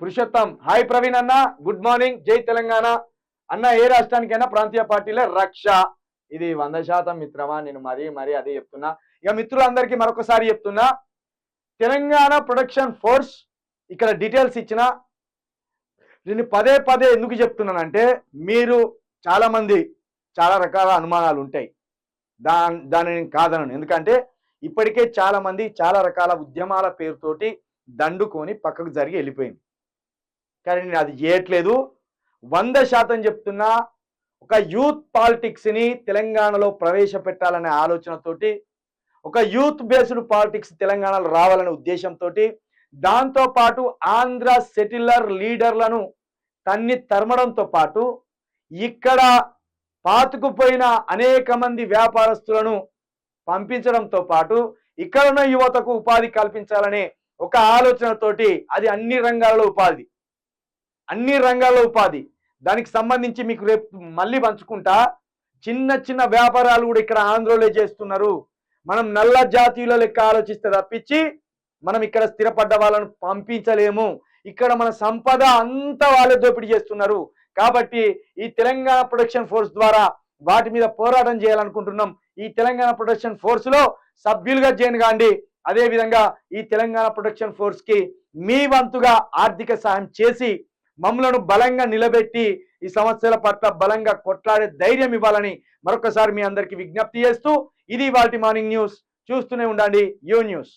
Purushottam. Hi Praveen అన్న. Good morning జై తెలంగాణ. అన్న ఏ రాష్ట్రానికైనా ప్రాంతీయ పార్టీలే రక్ష. ఇది వంద శాతం మిత్రమా? నేను మరీ మరీ అదే చెప్తున్నా. ఇక మిత్రులందరికీ మరొకసారి చెప్తున్నా. తెలంగాణ ప్రొడక్షన్ ఫోర్స్ ఇక్కడ డీటెయిల్స్ ఇచ్చిన. నేను పదే పదే ఎందుకు చెప్తున్నానంటే మీరు చాలా మంది చాలా రకాల అనుమానాలు ఉంటాయి. దా దానిని కాదనను. ఎందుకంటే ఇప్పటికే చాలా మంది చాలా రకాల ఉద్యమాల పేరుతోటి దండుకొని పక్కకు జరిగి వెళ్ళిపోయింది. కానీ నేను అది చేయట్లేదు. వంద శాతం చెప్తున్నా ఒక యూత్ పాలిటిక్స్ని తెలంగాణలో ప్రవేశపెట్టాలనే ఆలోచనతోటి ఒక యూత్ బేస్డ్ పాలిటిక్స్ తెలంగాణలో రావాలనే ఉద్దేశంతో దాంతోపాటు ఆంధ్ర సెటిలర్ లీడర్లను తన్ని తరమడంతో పాటు ఇక్కడ పాతుకుపోయిన అనేక మంది వ్యాపారస్తులను పంపించడంతో పాటు ఇక్కడ ఉన్న యువతకు ఉపాధి కల్పించాలనే ఒక ఆలోచనతోటి అది అన్ని రంగాలలో ఉపాధి. అన్ని రంగాల్లో ఉపాధి. దానికి సంబంధించి మీకు రేపు మళ్ళీ పంచుకుంటా. చిన్న చిన్న వ్యాపారాలు కూడా ఇక్కడ ఆంధ్రలో చేస్తున్నారు. మనం నల్ల జాతీయుల లెక్క ఆలోచిస్తే తప్పించి మనం ఇక్కడ స్థిరపడ్డ వాళ్ళను పంపించలేము. ఇక్కడ మన సంపద అంతా వాళ్ళ దోపిడీ చేస్తున్నారు. కాబట్టి ఈ తెలంగాణ ప్రొడక్షన్ ఫోర్స్ ద్వారా వాటి మీద పోరాటం చేయాలనుకుంటున్నాం. ఈ తెలంగాణ ప్రొడక్షన్ ఫోర్స్లో సభ్యులుగా జాయిన్ అదేవిధంగా అదే విధంగా ఈ తెలంగాణ ప్రొటెక్షన్ ఫోర్స్కి మీ వంతుగా ఆర్థిక సాయం చేసి మమ్మలను బలంగా నిలబెట్టి ఈ సమస్యల పట్ల బలంగా కొట్లాడే ధైర్యం ఇవ్వాలని మరొకసారి మీ అందరికీ విజ్ఞప్తి చేస్తూ ఇది వాటి మార్నింగ్ న్యూస్. చూస్తూనే ఉండండి. U news.